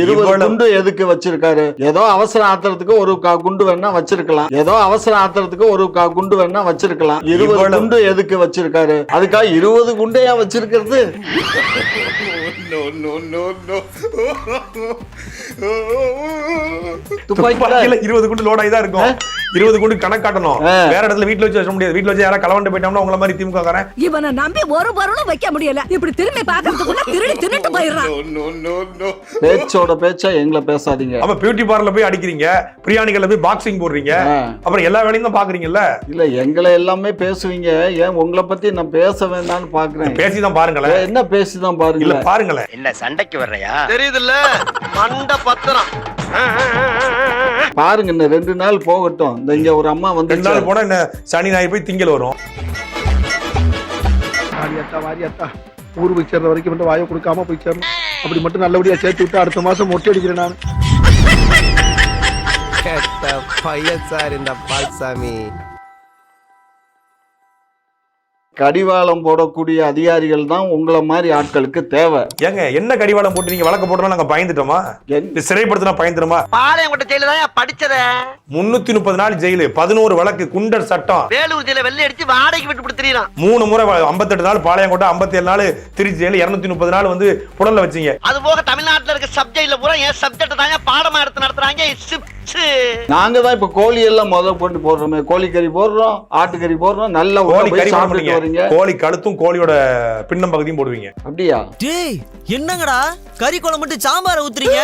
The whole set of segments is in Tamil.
இருபது குண்டு எதுக்கு வச்சிருக்காரு? ஏதோ அவசர ஆத்திரத்துக்கு ஒரு குண்டு வேணா வச்சிருக்கலாம். ஏதோ அவசர ஆத்திரத்துக்கு ஒரு குண்டு வேணா வச்சிருக்கலாம். இருபது குண்டு எதுக்கு வச்சிருக்காரு? அதுக்காக இருபது குண்டையா வச்சிருக்கிறது? துப்பாக்கியில இருபது குண்டு லோட் ஆகி தான் இருக்கும் இருபது குண்டு கணக்கு காட்டணும். வேற இடத்துல வீட்டுல வச்சு வச்ச முடியாது. வீட்டுல வச்சு யாராவது கலவண்டு போயிட்டோம்னா உங்கள மாதிரி திமுக காரன். இவனை நம்பி ஒரு பொருளும் வைக்க முடியல. இப்படி திரும்பி பாக்கிறதுக்குள்ள திருடி தின்னுட்டு போயிடுறான். பேச்சோட பேச்சா எங்களை பேசாதீங்க. அப்ப பியூட்டி பார்லர் போய் அடிக்கிறீங்க. பிரியாணிகள்ல போய் பாக்ஸிங் போடுறீங்க. அப்புறம் எல்லா வேலையும் தான் பாக்குறீங்கல்ல இல்ல எங்களை எல்லாமே பேசுவீங்க. ஏன் உங்களை பத்தி நான் பேச வேண்டாம்னு பாக்குறேன் பேசி தான் பாருங்களேன் என்ன பேசிதான் இல்ல பாருங்களேன். பாருங்களேன் என்ன சண்டைக்கு வர்றையா? தெரியுதுல்ல. மண்ட பத்திரம் பாருங்க இன்னும் ரெண்டு நாள் போகட்டும். இந்த இங்க ஒரு அம்மா ரெண்டு வந்து நாள் போனா என்ன? சனி ஞாயிறு போய் திங்கள் வரும். வாரியாத்தா வாரியாத்தா. ஊர் போய் சேர்ற வரைக்கும் மட்டும் வாயை கொடுக்காம போய் சேரணும். அப்படி மட்டும் நல்லபடியா சேர்த்து விட்டு அடுத்த மாசம் மொட்டை அடிக்கிறேன் நான். கெட்ட பையன் சார் இந்த பால்சாமி. கடிவாளம் போடக்கூடிய அதிகாரிகள் தான் உங்களை மாதிரி ஆட்களுக்கு தேவை. ஏங்க என்ன கடிவாளம் போட்டு நீங்க வழக்கு போட்டோம்னா நாங்க பயந்துட்டோமா? சிறைப்படுத்தினா பயந்துருமா? பாளையங்கோட்டை ஜெயில தான் படிச்சத? முன்னூத்தி முப்பது நாள் ஜெயிலு பதினோரு வழக்கு குண்டர் சட்டம். வேலூர் ஜெயில வெள்ளை அடிச்சு வாடகைக்கு விட்டு கொடுத்துறான் மூணு முறை ஐம்பத்தெட்டு நாள் பாளையங்கோட்டை ஐம்பத்தி ஏழு நாள் திருச்சி ஜெயிலு இருநூத்தி முப்பது நாள் வந்து புடல்ல வச்சீங்க. அது போக தமிழ்நாட்டுல இருக்க சப்ஜெக்ட்ல பூரா என் சப்ஜெக்ட் தாங்க பாடமா எடுத்து நடத்துறாங்க? நாங்க தான் இப்ப கோழி எல்லாம் முத கொண்டு போடுறோமே. கோழிக்கறி போடுறோம் ஆட்டுக்கறி போடுறோம். நல்ல கோழி கறி மாட்டீங்க. வரீங்க. கோழி கழுத்தும் கோழியோட பின்னம் பகுதியும் போடுவீங்க. அப்படியா? டேய் என்னங்கடா? கறி குழம்புட்டு சாம்பார ஊத்துறீங்க?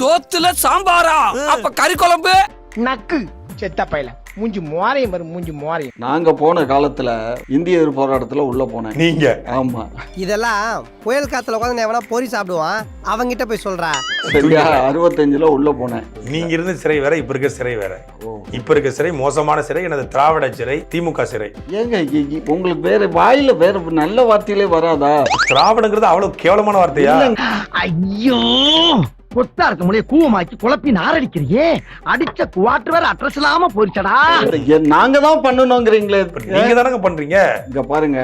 சோத்துல சாம்பாரா? அப்ப கறி குழம்பு? நக்கு செத்த பையல. மூஞ்சி மோரையும் வரும் மூஞ்சி மோரையும். நாங்க போன காலத்துல இந்திய போராட்டத்துல உள்ள போனேன். நீங்க? ஆமா. இதெல்லாம் புயல் காத்துல உட்காந்து எவனா பொறி சாப்பிடுவான்? அவங்கிட்ட போய் சொல்றா. சரியா அறுபத்தஞ்சுல உள்ள போனேன். நீங்க இருந்த சிறை வேற இப்ப இருக்க சிறை வேற. இப்ப இருக்க சிறை மோசமான சிறை எனது திராவிட சிறை திமுக சிறை. ஏங்க உங்களுக்கு வேற வாயில வேற நல்ல வார்த்தையிலே வராதா? திராவிடங்கிறது அவ்வளவு கேவலமான வார்த்தையா. ஐயோ! கொத்தா இருக்க முடிய கூவமாக்கி குழப்பி நாரடிக்கிறியே? அடிச்ச குவாட்டு வேற அட்ரஸ் இல்லாம போயிடுச்சடா நாங்க தான் பண்ணணுங்கிறீங்களே இப்ப நீங்க தானங்க பண்றீங்க? இங்க பாருங்க.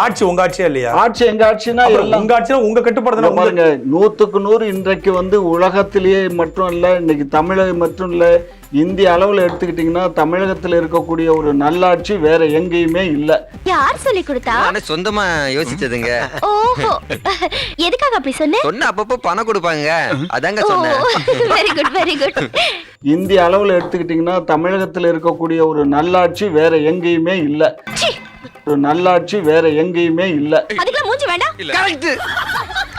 ஆட்சி உங்க ஆட்சியா இல்லையா? ஆட்சி எங்க ஆட்சினா உங்க ஆட்சினா உங்க கட்டுப்பாடு பாருங்க நூத்துக்கு நூறு இன்றைக்கு வந்து உலகத்திலேயே மட்டும் இல்ல இன்னைக்கு தமிழகம் மட்டும் இல்ல இந்திய அளவுல எடுத்துக்கிட்டீங்கன்னா தமிழகத்துல இருக்கக்கூடிய ஒரு நல்லாட்சி வேற எங்கேயுமே இல்ல. யார் சொல்லி கொடுத்தா? சொந்தமா யோசிச்சதுங்க. ஓஹோ. எதுக்காக அப்படி சொன்ன? சொன்ன அப்பப்போ பணம் கொடுப்பாங்க. அதாங்க சொன்னேன். வெரி குட் வெரி குட் இந்திய அளவுல எடுத்துக்கிட்டீங்கன்னா தமிழகத்துல இருக்கக்கூடிய ஒரு நல்லாட்சி வேற எங்கேயுமே இல்ல. ஒரு நல்லாட்சி வேற எங்கேயுமே இல்ல. அதுக்கெல்லாம் மூஞ்சி வேண்டாம்.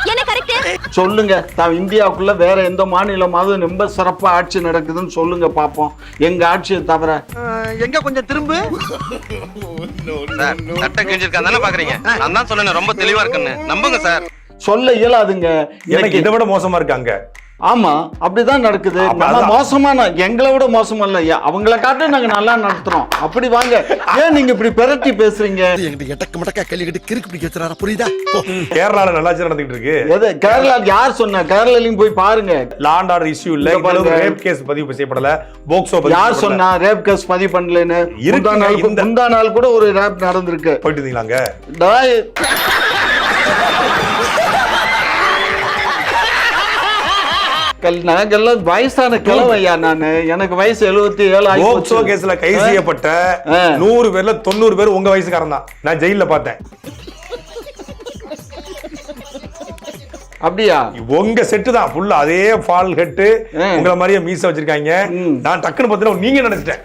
என்ன கரெக்ட் சொல்லுங்க. த- இந்தியாவுக்குள்ள வேற எந்த மாநிலமாவது ரொம்ப சிறப்பா ஆட்சி நடக்குதுன்னு சொல்லுங்க பாப்போம். எங்க ஆட்சியை தவிர. எங்க கொஞ்சம் திரும்பு. சட்டை கிழிஞ்சிருக்கான் தானே பாக்குறீங்க? நான் தான் சொன்னேன் ரொம்ப தெளிவா இருக்குன்னு. நம்புங்க சார். சொல்ல இயலாதுங்க. எனக்கு எனக்கு இதை விட மோசமா இருக்காங்க ஆமா அப்படிதான் நடக்குது. மோசமான எங்களை விட மோசமா இல்ல அவங்கள காட்டு நாங்க நல்லா நடத்துறோம். அப்படி வாங்க. ஏன் நீங்க இப்படி பெரட்டி பேசுறீங்க? எங்கிட்ட எட்டக்க மடக்கா கேள்வி கிறுக்கு பிடிக்க வச்சுறாரா? புரியுதா? கேரளால நல்லாட்சி நடந்துகிட்டு இருக்கு. எது கேரளா யார் சொன்ன? கேரளாலையும் போய் பாருங்க. லாண்ட் ஆர்டர் இஷ்யூ இல்ல. ரேப் கேஸ் பதிவு செய்யப்படல. போக்சோ யார். சொன்னா ரேப் கேஸ் பதிவு பண்ணலன்னு? முந்தா நாள் இந்த- முந்தா நாள் கூட ஒரு ரேப் நடந்திருக்கு. போயிட்டு இருந்தீங்களாங்க? கல்- நாங்கெல்லாம் வயசான கிழவையா நானு எனக்கு வயசு எழுபத்தி ஏழு போக்சோ. கேஸ்ல கைது செய்யப்பட்ட. நூறு பேர்ல தொண்ணூறு பேர் உங்க வயசுக்காரன் தான் நான் ஜெயில பார்த்தேன் அப்படியா உங்க செட்டு தான் ஃபுல்லா அதே ஃபால் ஹெட்டு. உங்கள மாதிரியே மீச வச்சிருக்காங்க. நான் டக்குன்னு பார்த்தா நீங்க நினைச்சிட்டேன்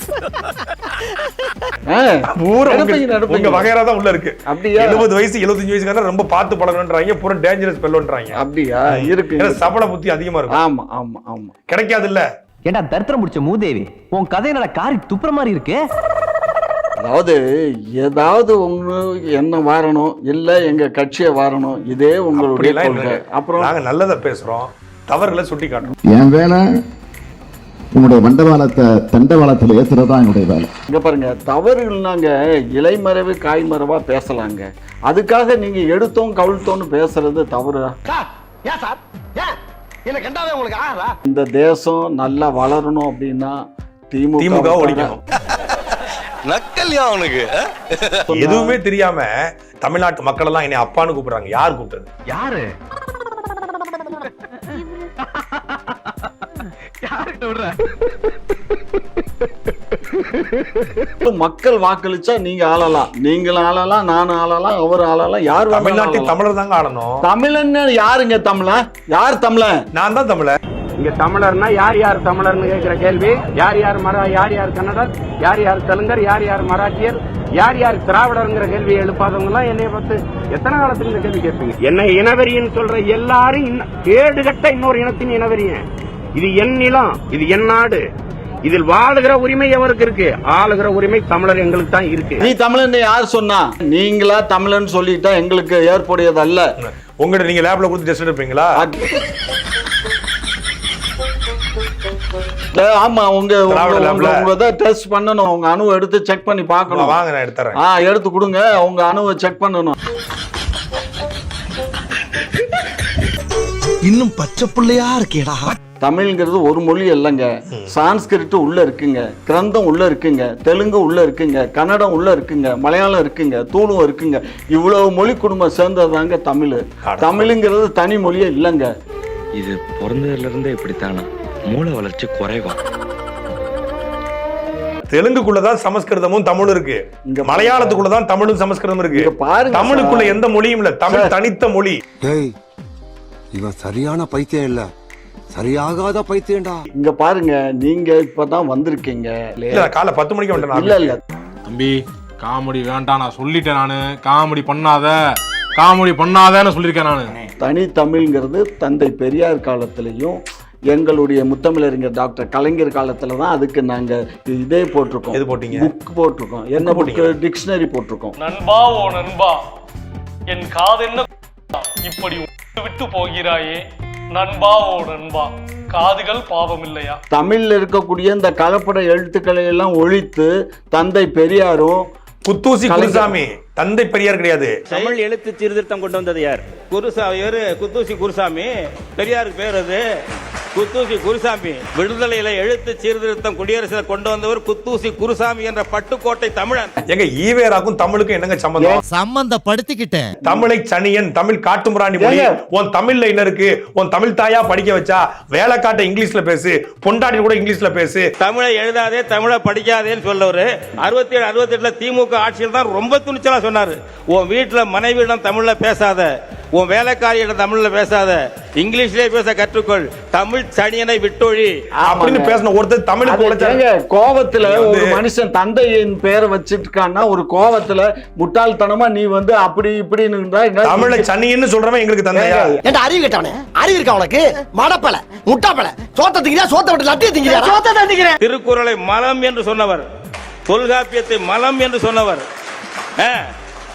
ஆ, பூரா நடப்பீங்க, உங்க- வகையறா தான் உள்ள இருக்கு. அப்படியா? எழுபது வயசு எழுபத்தஞ்சு வயசுக்காரன் ரொம்ப பார்த்து பழகணுன்றாங்க பூரா டேஞ்சரஸ் பெல்லோன்றாங்க அப்படியா? இருக்கு. சபல புத்தி அதிகமா இருக்கும். ஆமா ஆமா ஆமா. கிடைக்காது இல்ல ஏண்டா தரித்திரம் முடிச்ச மூதேவி உன் கதை என்னடா காரி துப்புற மாதிரி இருக்கு? அதாவது ஏதாவது ஒண்ணு என்ன வாரணும் இல்ல எங்க கட்சியை வாரணும் இதே உங்களுடைய. அப்புறம்? நாங்க நல்லதை பேசுறோம் தவறுகளை சுட்டி காட்டுறோம் என் வேலை உங்களுடைய மண்டபாலத்தை தண்டவாளத்தில் ஏத்துறது தான் என்னுடைய வேலை. இங்க பாருங்க தவறுகள்னாங்க இலைமறைவு காய்மறைவா பேசலாங்க. அதுக்காக நீங்க எடுத்தோம் கவிழ்த்தோன்னு பேசுறது தவறு. சார் ஏன் சார்? ஏன்? என்ன கண்டாவே உங்களுக்கு ஆறா இந்த தேசம் நல்லா வளரணும் அப்படின்னா திமுக திமுக ஒழிக்கணும். நக்கல்யா அவனுக்கு. எதுவுமே தெரியாம தமிழ்நாட்டு மக்கள் எல்லாம் என்னை அப்பான்னு கூப்பிடுறாங்க. யார் கூப்பிட்டது? யாரு? மக்கள் வாக்களிச்சா நீங்க ஆளலாம். நீங்களும் ஆளலாம் நானும் ஆளலாம் அவர் ஆளலாம் யார் தமிழ்நாட்டில். தமிழர் தாங்க ஆளணும். தமிழன்னு யாருங்க தமிழன் யார் தமிழன் நான் தான் தமிழர் இங்க தமிழர்னா யார் யார் தமிழர்னு கேக்குற கேள்வி? யார் யார் மரா யார் யார் கன்னடர்? யார் யார் தெலுங்கர்? யார் யார் மராட்டியர்? யார் யார் திராவிடர்ங்கிற கேள்வி எழுப்பாதவங்க எல்லாம் என்னைய பார்த்து எத்தனை காலத்துக்கு இந்த கேள்வி கேட்பீங்க? என்ன இனவெறின்னு சொல்ற எல்லாரும் கேடுகட்ட இன்னொரு இனத்தின் இனவெறியன். இது என் நிலம் இது என் நாடு. இதில் வாழுகிற உரிமை எவருக்கு இருக்கு? ஆளுகிற உரிமை தமிழர் எங்களுக்கு தான் இருக்கு. நீ தமிழன் யார் சொன்னா? நீங்களா தமிழன் சொல்லிட்டா எங்களுக்கு ஏற்புடையது அல்ல உங்கள்கிட்ட நீங்க லேப்ல கொடுத்து டெஸ்ட் எடுப்பீங்களா? ஆமா உங்க? உங்க டெஸ்ட் பண்ணணும். உங்க அணுவை எடுத்து செக் பண்ணி பார்க்கணும். வாங்க நான் எடுத்துறேன் ஆ எடுத்து கொடுங்க. உங்க அணுவை செக் பண்ணணும். இன்னும் பச்சை பிள்ளையா இருக்கேடா. தமிழ்ங்கிறது ஒரு மொழி இல்லைங்க சான்ஸ்கிரிட் உள்ள இருக்குங்க. கிரந்தம் உள்ள இருக்குங்க. தெலுங்கு உள்ள இருக்குங்க. கன்னடம் உள்ள இருக்குங்க. மலையாளம் இருக்குங்க. தூளும் இருக்குங்க. இவ்வளவு மொழி குடும்பம் சேர்ந்ததாங்க தமிழ். தமிழுங்கிறது தனி மொழியே இல்லைங்க. இது பிறந்ததுல இருந்தே இப்படித்தானா? மூளை வளர்ச்சி குறைவா? தெலுங்குக்குள்ளதான் சமஸ்கிருதமும் தமிழும் இருக்கு. இங்க மலையாளத்துக்குள்ளதான் தமிழும் சமஸ்கிருதம் இருக்கு. பாருங்க தமிழுக்குள்ள. எந்த மொழியும் இல்ல. தமிழ். தனித்த மொழி. இவன் சரியான பைத்தியம் இல்ல. சரியாகாத பைத்தியம்டா. இங்க பாருங்க நீங்க இப்பதான் வந்திருக்கீங்க. இல்ல காலை பத்து மணிக்கு வந்துட்டேன் இல்ல இல்ல. தம்பி காமெடி வேண்டாம் நான் சொல்லிட்டேன் நானு. காமெடி பண்ணாத. காமெடி பண்ணாதன்னு சொல்லியிருக்கேன் நானு. தனி தமிழ்ங்கிறது தந்தை பெரியார் காலத்திலையும் எங்களுடைய முத்தமிழறிஞர் டாக்டர் கலைஞர் காலத்துல தான் அதுக்கு நாங்க இதே போட்டிருக்கோம். எது போட்டீங்க? புக் போட்டிருக்கோம். என்ன புக் டிக்ஷனரி போட்டிருக்கோம். நண்பா ஓ நண்பா என் காதென்ன இப்படி விட்டு போகிறாயே. நண்பா ஓ நண்பா காதுகள் பாவம் இல்லையா தமிழ்ல இருக்கக்கூடிய இந்த கலப்பட எழுத்துக்களை எல்லாம் ஒழித்து தந்தை பெரியாரும் குத்தூசி. குருசாமி தந்தை பெரியார் கிடையாது. தமிழ் எழுத்து சீர்திருத்தம் கொண்டு வந்தது யார்? குருசாமி குத்தூசி குருசாமி பெரியாருக்கு பேர் அது. குத்தூசி குருசாமி விடுதலையில எழுத்து சீர்திருத்தம் குடியரசுல கொண்டு வந்தவர் குத்தூசி குருசாமி என்ற பட்டுக்கோட்டை தமிழன். எங்க ஈவேராக்கும் தமிழுக்கும் என்னங்க சம்மந்தம் சம்பந்தப்படுத்திக்கிட்டேன். தமிழை சனியன் தமிழ் காட்டுமிராண்டி மொழி? உன் தமிழ்ல என்ன இருக்கு? உன் தமிழ் தாயா படிக்க வச்சா வேலைக்காட்ட இங்கிலீஷ்ல பேசு பொண்டாட்டி கூட இங்கிலீஷ்ல பேசு. தமிழை எழுதாதே தமிழை படிக்காதேன்னு சொல்லவர். அறுபத்தி ஏழு அறுபத்தி எட்டுல திமுக ஆட்சியில் தான் ரொம்ப துணிச்சலா சொன்னாரு. உன் வீட்டுல மனைவியிடம் தமிழ்ல பேசாத. உன் வேலைக்காரியிடம் தமிழ்ல பேசாத இங்கிலீஷ்லயே பேச கற்றுக்கொள் தமிழ் சனியனை விட்டொழி. அப்படின்னு பேசின ஒருத்தர் தமிழுக்கு உழைச்சாரு. ஏங்க, கோவத்துல ஒரு மனுஷன் தந்தையின் பேரை வச்சிருக்கான்னா ஒரு கோவத்துல முட்டாள்தனமா நீ வந்து அப்படி இப்படின்னு தமிழை சனின்னு சொல்றவன் எங்களுக்கு தந்தையா? ஏன்டா அறிவு கேட்டவனே? அறிவு இருக்கா உனக்கு? மடப்பல முட்டாப்பல. சோத்த திங்கிறியா? சோத்த விட்டு லட்டிய திங்கிறியா? சோத்த தான் திங்கிறேன். திருக்குறளை மலம் என்று சொன்னவர். தொல்காப்பியத்தை மலம் என்று சொன்னவர்.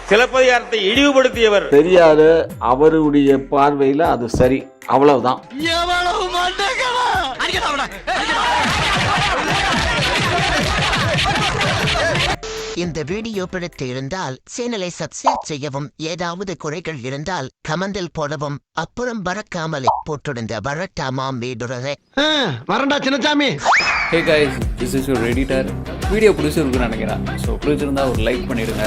சிலப்பதிகாரத்தை இழிவுபடுத்தியவர். பெரியாரு அவருடைய பார்வையில அது சரி. அவ்வளவுதான். இந்த வீடியோ பிடித்து இருந்தால் சேனலை சப்ஸ்கிரைப் செய்யவும் ஏதாவது குறைகள் இருந்தால் கமெண்டில் போடவும் அப்புறம் பறக்காமலே போட்டிருந்த வரட்டாமாம் வீடுறதை வரண்டா Chinnasamy hey guys this is your editor video பிடிச்சிருக்குன்னு நினைக்கிறேன். ஸோ பிடிச்சிருந்தா ஒரு லைக் பண்ணிடுங்க.